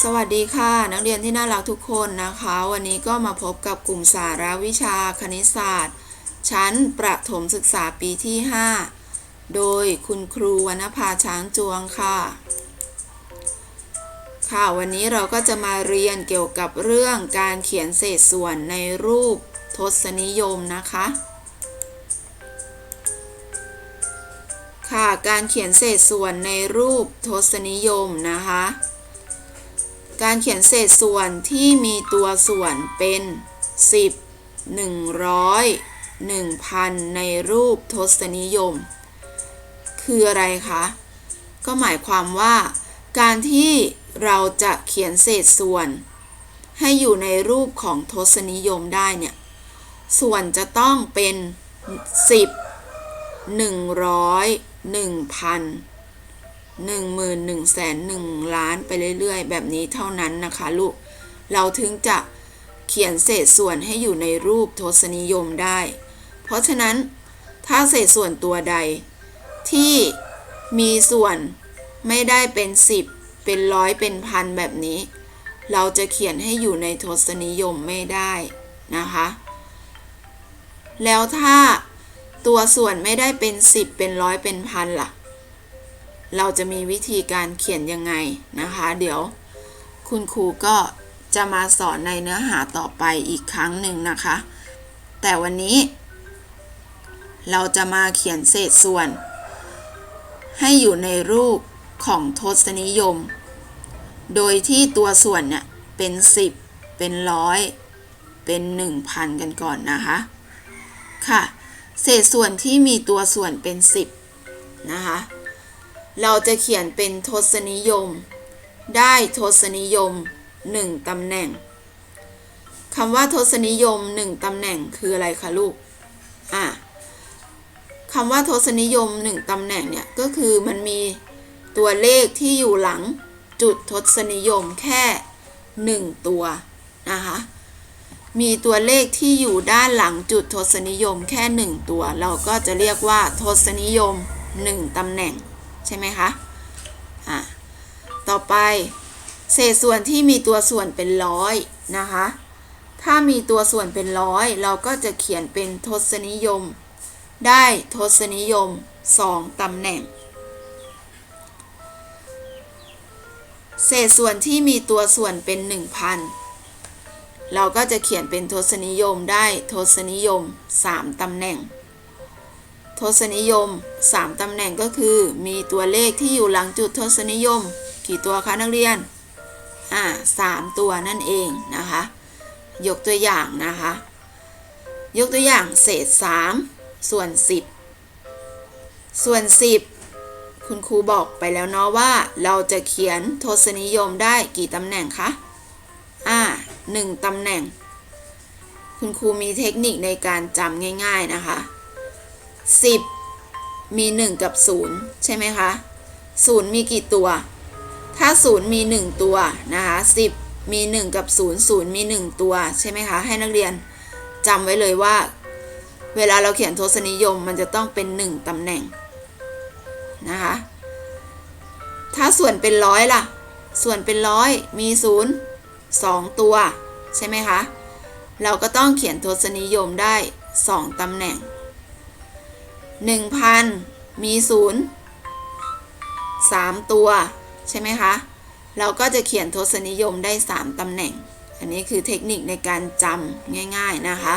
สวัสดีค่ะ นักเรียนที่น่ารักทุกคนนะคะ วันนี้ก็มาพบกับกลุ่มสาระวิชาคณิตศาสตร์ ชั้นประถมศึกษาปีที่ 5 โดยคุณครูวรรณภาช้างจวงค่ะ ค่ะวันนี้เราก็จะมาเรียนเกี่ยวกับเรื่องการเขียนเศษส่วนในรูปทศนิยมนะคะ ค่ะการเขียนเศษส่วนในรูปทศนิยมนะคะ การเขียนเศษส่วนที่มีตัวส่วนเป็น 10 100 1000 ในรูปทศนิยม คืออะไรคะ ก็หมายความว่า การที่เราจะเขียนเศษส่วน ให้อยู่ในรูปของทศนิยมได้เนี่ย ส่วนจะต้องเป็น 10 100 1,000 หนึ่งหมื่นหนึ่งแสนหนึ่งล้านไปเรื่อยๆ แบบนี้เท่านั้นนะคะลูก เราถึงจะเขียนเศษส่วนให้อยู่ในรูปทศนิยมได้ เพราะฉะนั้นถ้าเศษส่วนตัวใด ที่มีส่วนไม่ได้เป็น 10 เป็นร้อยเป็นพันแบบนี้ เราจะเขียนให้อยู่ในทศนิยมไม่ได้นะคะ แล้วถ้าตัวส่วนไม่ได้เป็น 10 เป็นร้อยเป็นพันล่ะ เราจะมีวิธีการเขียนยังไงนะคะ เดี๋ยวคุณครูก็จะมาสอนในเนื้อหาต่อไปอีกครั้งหนึ่งนะคะ แต่วันนี้ เราจะมาเขียนเศษส่วน ให้อยู่ในรูปของทศนิยม โดยที่ตัวส่วนเนี่ยเป็น 10 เป็นร้อยเป็น 1,000 กันก่อนนะคะ ค่ะ เศษส่วนที่มีตัวส่วนเป็น 10 นะคะ เราจะเขียนเป็นทศนิยม ได้ทศนิยม 1ตำแหน่งคำว่าทศนิยม 1ตำแหน่งคืออะไรคะลูก อะคำว่าทศนิยม 1ตำแหน่งเนี่ยก็คือมันมีตัวเลขที่อยู่หลังจุดทศนิยมแค่ 1 ตัวนะคะมีตัวเลขที่อยู่ด้านหลังจุดทศนิยมแค่ 1 ตัว เราก็จะเรียกว่าทศนิยม 1ตำแหน่ง ใช่ไหมคะอะต่อไปเศษส่วนที่มีตัวส่วนเป็นร้อยนะคะ ถ้ามีตัวส่วนเป็นร้อยเราก็จะเขียนเป็นทศนิยม ได้ทศนิยม 2ตำแหน่ง เศษส่วนที่มีตัวส่วนเป็น 1,000 เราก็จะเขียนเป็นทศนิยมได้ทศนิยม 3ตำแหน่ง ทศนิยม 3 ตำแหน่งก็คือ มีตัวเลขที่อยู่หลังจุดทศนิยม กี่ตัวคะนักเรียน อ่าสามตัวนั่นเองนะคะ ยกตัวอย่างนะคะ ยกตัวอย่างเศษ 3 ส่วน 10 ส่วน 10 คุณครูบอกไปแล้วเนาะว่า เราจะเขียนทศนิยมได้กี่ตำแหน่งคะ อ่าหนึ่งตำแหน่ง คุณครูมีเทคนิคในการจำง่าย ๆนะคะ 10 มี 1 กับ 0 ใช่ไหมคะ 0 มีกี่ตัว ถ้า 0 มี 1 ตัวนะคะ10 มี 1 กับ 0 0 มี 1 ตัวใช่ไหมคะ ให้นักเรียนจำไว้เลยว่า เวลาเราเขียนทศนิยมมันจะต้องเป็น 1ตำแหน่งนะคะถ้าส่วนเป็นร้อยล่ะ ส่วนเป็นร้อยมี0 2 ตัว ใช่ไหมคะ เราก็ต้องเขียนทศนิยมได้ 2ตำแหน่ง 1,000 มี 0 3 ตัว ใช่ไหมคะ เราก็จะเขียนทศนิยมได้ 3 ตำแหน่ง อันนี้คือเทคนิคในการจำง่ายๆนะคะ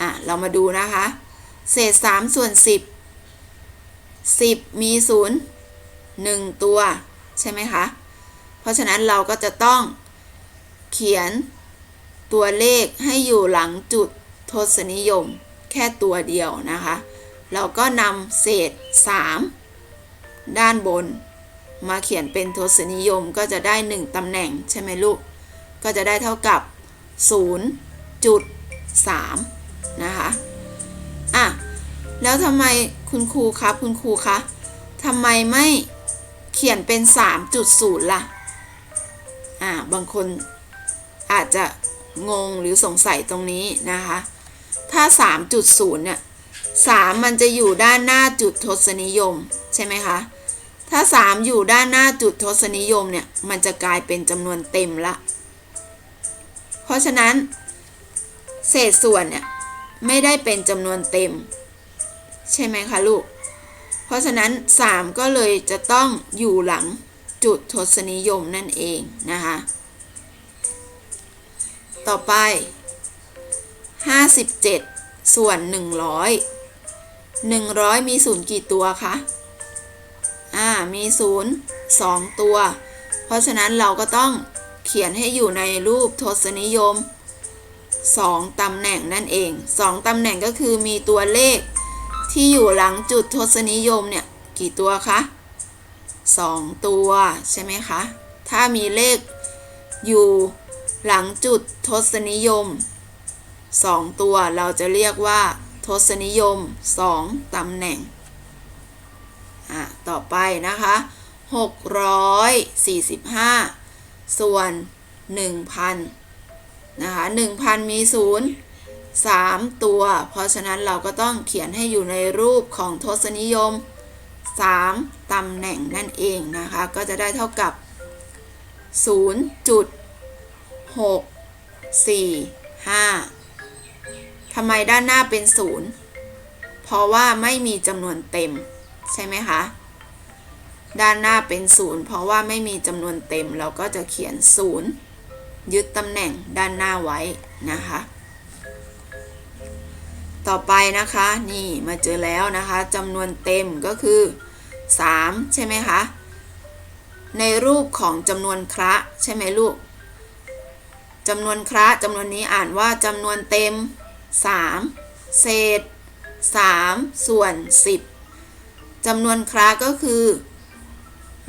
อะ เรามาดูนะคะ เศษ 3 ส่วน 10 10 มี 0 1 ตัว ใช่ไหมคะ เพราะฉะนั้นเราก็จะต้องเขียนตัวเลขให้อยู่หลังจุดทศนิยมแค่ตัวเดียวนะคะ เราก็นำเศษ 3 ด้านบน มาเขียนเป็นทศนิยมก็จะได้ 1ตำแหน่งใช่ไหมลูก ก็จะได้เท่ากับ 0.3 นะคะอะแล้วทำไมคุณครูครับคุณครูคะทำไมไม่เขียนเป็น 3.0 ล่ะ อ่า บางคนอาจจะงงหรือสงสัยตรงนี้นะคะ ถ้า 3.0 เนี่ย 3 มันจะอยู่ด้านหน้าจุดทศนิยม ใช่ไหมคะ ถ้า 3 อยู่ด้านหน้าจุดทศนิยมเนี่ย มันจะกลายเป็นจำนวนเต็มละ เพราะฉะนั้น เศษส่วนเนี่ย ไม่ได้เป็นจำนวนเต็ม ใช่ไหมคะลูก เพราะฉะนั้น 3 ก็เลยจะต้องอยู่หลังจุดทศนิยมนั่นเองนะคะ ต่อไป 57 ส่วน 100 100 มีศูนย์กี่ตัวคะ อ่า มีศูนย์สองตัว เพราะฉะนั้นเราก็ต้องเขียนให้อยู่ในรูปทศนิยม 2 ตำแหน่งนั่นเอง 2 ตำแหน่งก็คือมีตัวเลขที่อยู่หลังจุดทศนิยมเนี่ย กี่ตัวคะ 2 ตัวใช่ไหมคะ ถ้ามีเลขอยู่หลังจุดทศนิยม 2 ตัวเราจะเรียกว่า ทศนิยม 2 ตำแหน่ง อะ ต่อไปนะคะ 645 ส่วน 1,000 นะคะ 1,000 มี 0 3 ตัว เพราะฉะนั้นเราก็ต้องเขียนให้อยู่ในรูปของทศนิยม 3 ตำแหน่งนั่นเองนะคะ ก็จะได้เท่ากับ 0.645ำไมด้านหน้าเป็น0เพราะว่าไม่มีจำนวนเต็ม ใช่ไหมคะ ด้านหน้าเป็น0เพราะว่าไม่มีจำนวนเต็ม เราก็จะเขียน0ยึดตำแหน่งด้านหน้าไว้นะคะ ต่อไปนะคะนี่มาเจอแล้วนะคะจำนวนเต็มก็คือ 3 ใช่ไหมคะในรูปของจำนวนคระใช่ไหมลูกจำนวนคระจำนวนนี้อ่านว่าจำนวนเต็ม 3 เศษ 3 ส่วน 10จำนวนคระก็คือ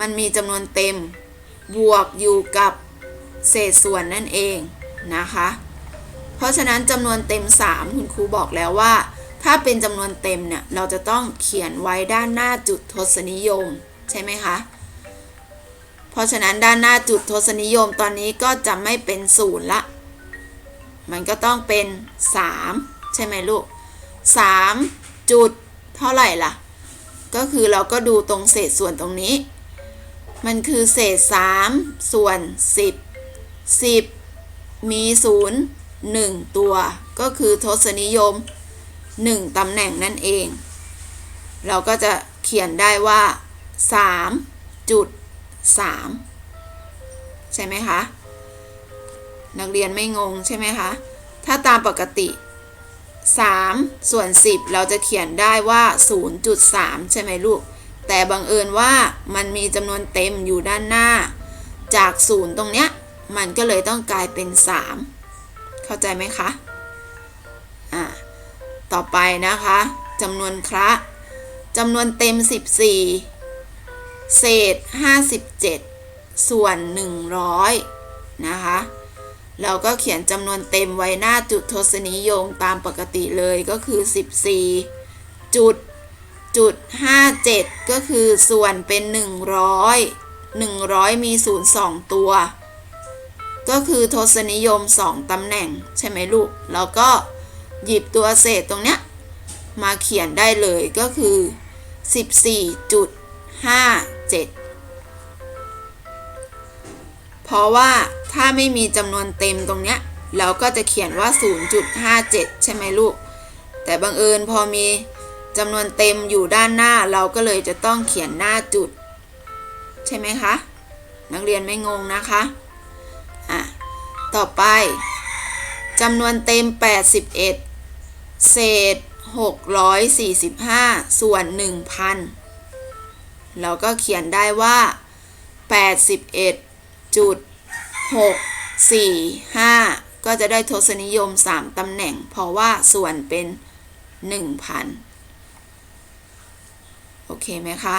มันมีจำนวนเต็ม บวกอยู่กับเศษส่วนนั่นเองนะคะ เพราะฉะนั้นจำนวนเต็ม 3 คุณครูบอกแล้วว่า ถ้าเป็นจำนวนเต็มเนี่ยเราจะต้องเขียนไว้ด้านหน้าจุดทศนิยม ใช่ไหมคะ เพราะฉะนั้นด้านหน้าจุดทศนิยมตอนนี้ก็จะไม่เป็นศูนย์ละ มันก็ต้องเป็น 3 ใช่ไหมลูก 3 จุดเท่าไหร่ล่ะ ก็คือเราก็ดูตรงเศษส่วนตรงนี้ มันคือเศษ 3 ส่วน 10 10 มี 0 1 ตัว ก็คือทศนิยม 1 ตำแหน่งนั่นเอง เราก็จะเขียนได้ว่า3จุด3ใช่ไหมคะ นักเรียนไม่งงใช่ไหมคะ ถ้าตามปกติ 3 ส่วน 10 เราจะเขียนได้ว่า 0.3 ใช่ไหมลูก แต่บังเอิญว่ามันมีจำนวนเต็มอยู่ด้านหน้า จาก 0 ตรงเนี้ย มันก็เลยต้องกลายเป็น 3 เข้าใจไหมคะ อ่า ต่อไปนะคะจำนวนคระจำนวนเต็ม 14 เศษ 57 ส่วน 100 นะคะ เราก็เขียนจำนวนเต็มไว้หน้าจุดทศนิยมตามปกติเลยก็คือ 14 จุดจุด57 ก็คือส่วนเป็น 100 100 มี 0 2 ตัว ก็คือทศนิยม 2ตำแหน่ง ใช่ไหมลูก แล้วก็หยิบตัวเศษตรงเนี้ย มาเขียนได้เลยก็คือ 14.57 เพราะว่าถ้าไม่มีจำนวนเต็มตรงเนี้ยเราก็จะเขียนว่า 0.57 ใช่ไหมลูก แต่บังเอิญพอมีจำนวนเต็มอยู่ด้านหน้าเราก็เลยจะต้องเขียนหน้าจุด ใช่ไหมคะ นักเรียนไม่งงนะคะอะต่อไปจำนวนเต็ม 81 เศษ 645 ส่วน 1,000 เราก็เขียนได้ว่า 81 จุด645ก็จะได้ทศนิยม 3ตำแหน่ง เพราะว่าส่วนเป็น 1,000 โอเคไหมคะ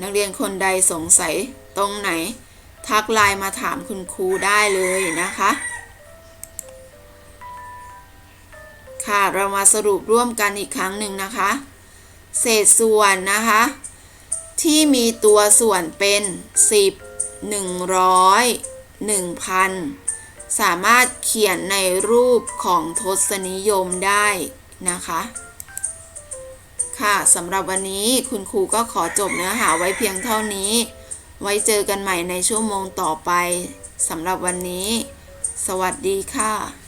นักเรียนคนใดสงสัยตรงไหน ทักไลน์มาถามคุณครูได้เลยนะคะ ค่ะ เรามาสรุปร่วมกันอีกครั้งหนึ่งนะคะ เศษส่วนนะคะ ที่มีตัวส่วนเป็น 10 100 1,000 สามารถเขียนในรูปของทศนิยมได้นะคะ ค่ะสำหรับวันนี้คุณครูก็ขอจบเนื้อหาไว้เพียงเท่านี้ ไว้เจอกันใหม่ในชั่วโมงต่อไปสำหรับวันนี้ สวัสดีค่ะ